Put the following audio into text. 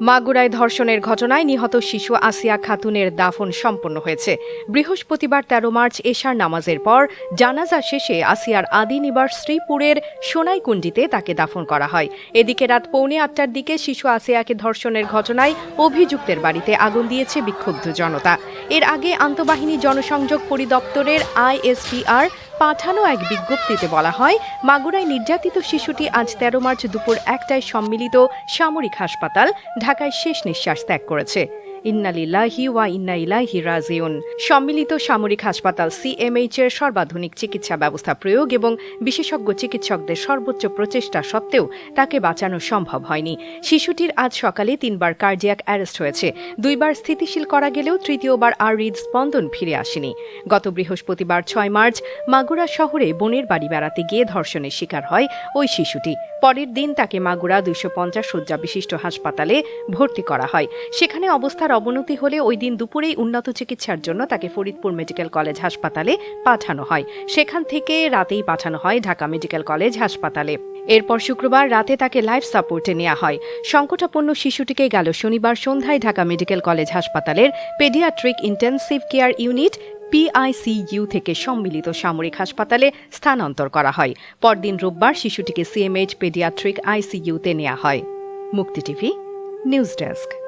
মাগুরায় ধর্ষণের ঘটনায় নিহত শিশু আসিয়া খাতুনের দাফন সম্পন্ন হয়েছে। বৃহস্পতিবার তেরো মার্চ এশার নামাজের পর জানাজা শেষে আসিয়ার আদি নিবাস শ্রীপুরের সোনাইকুণ্ডিতে তাকে দাফন করা হয়। এদিকে রাত পৌনে আটটার দিকে শিশু আসিয়াকে ধর্ষণের ঘটনায় অভিযুক্তের বাড়িতে আগুন দিয়েছে বিক্ষুব্ধ জনতা। এর আগে আন্তঃবাহিনী জনসংযোগ পরিদপ্তরের আইএসপিআর পাঠানো এক বিজ্ঞপ্তিতে বলা হয়, মাগুরায় নির্যাতিত শিশুটি আজ তেরো মার্চ দুপুর একটায় সম্মিলিত সামরিক হাসপাতাল, ঢাকায় শেষ নিঃশ্বাস ত্যাগ করেছে। ইন্নালিল্লাহি ওয়া ইন্না ইলাইহি রাজিউন। সম্মিলিত সামরিক হাসপাতাল সিএমএইচ এর সর্বাধুনিক চিকিৎসা ব্যবস্থা প্রয়োগ এবং বিশেষজ্ঞ চিকিৎসকদের সর্বোচ্চ প্রচেষ্টা সত্ত্বেও তাকে বাঁচানো সম্ভব হয়নি। শিশুটির আজ সকালে তিনবার কার্ডিয়াক অ্যারেস্ট হয়েছে। দুইবার স্থিতিশীল করা গেলেও তৃতীয়বার আর হৃদস্পন্দন ফিরে আসেনি। গত বৃহস্পতিবার ছয় মার্চ মাগুরা শহরে বোনের বাড়ি বেড়াতে গিয়ে ধর্ষণের শিকার হয় ওই শিশুটি। পরের দিন তাকে মাগুরা দুইশো পঞ্চাশ শয্যা বিশিষ্ট হাসপাতালে ভর্তি করা হয়। সেখানে অবস্থার অবনতি হলে ওই দিন দুপুরেই উন্নত চিকিৎসার জন্য তাকে ফরিদপুর মেডিকেল কলেজ হাসপাতালে পাঠানো হয়। সেখান থেকে রাতেই পাঠানো হয় ঢাকা মেডিকেল কলেজ হাসপাতালে। এরপর শুক্রবার রাতে তাকে লাইফ সাপোর্টে নেওয়া হয়। সংকটাপন্ন শিশুটিকে গেল শনিবার সন্ধ্যায় ঢাকা মেডিকেল কলেজ হাসপাতালের pediatric intensive care unit PICU থেকে সম্মিলিত সামরিক হাসপাতালে স্থানান্তর করা হয়। পরদিন রোববার শিশুটিকে সিএমএইচ পেডিয়াট্রিক আইসিইউতে নেওয়া হয়। মুক্তি টিভি, নিউজ ডেস্ক।